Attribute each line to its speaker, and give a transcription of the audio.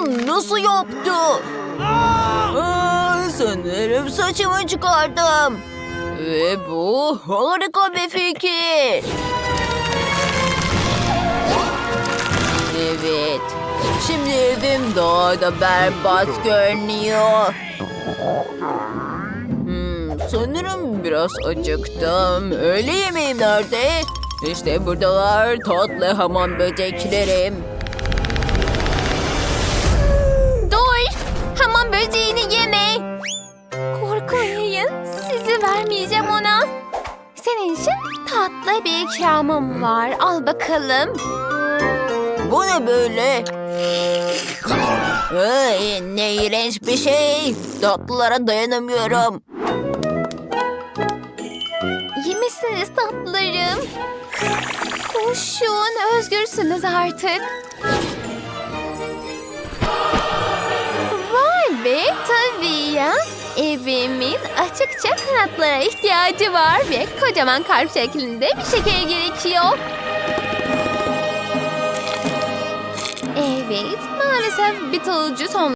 Speaker 1: Bunu nasıl yaptı? Aa, sanırım saçımı çıkardım. Ve bu harika bir fikir. Evet. Şimdi evim daha da berbat görünüyor. Hmm, sanırım biraz acıktım. Öğle yemeğim nerede? İşte buradalar tatlı hamam böceklerim.
Speaker 2: Vermeyeceğim ona. Senin için tatlı bir ikramım var. Al bakalım.
Speaker 1: Bu ne böyle? Ay, ne iğrenç bir şey. Tatlılara dayanamıyorum.
Speaker 2: Yemişsiniz tatlılarım. Koşun, özgürsünüz artık. Vay be, tabii. Evimin açıkça kanatlara ihtiyacı var ve kocaman kalp şeklinde bir şeker gerekiyor. Evet, maalesef bir talıcı son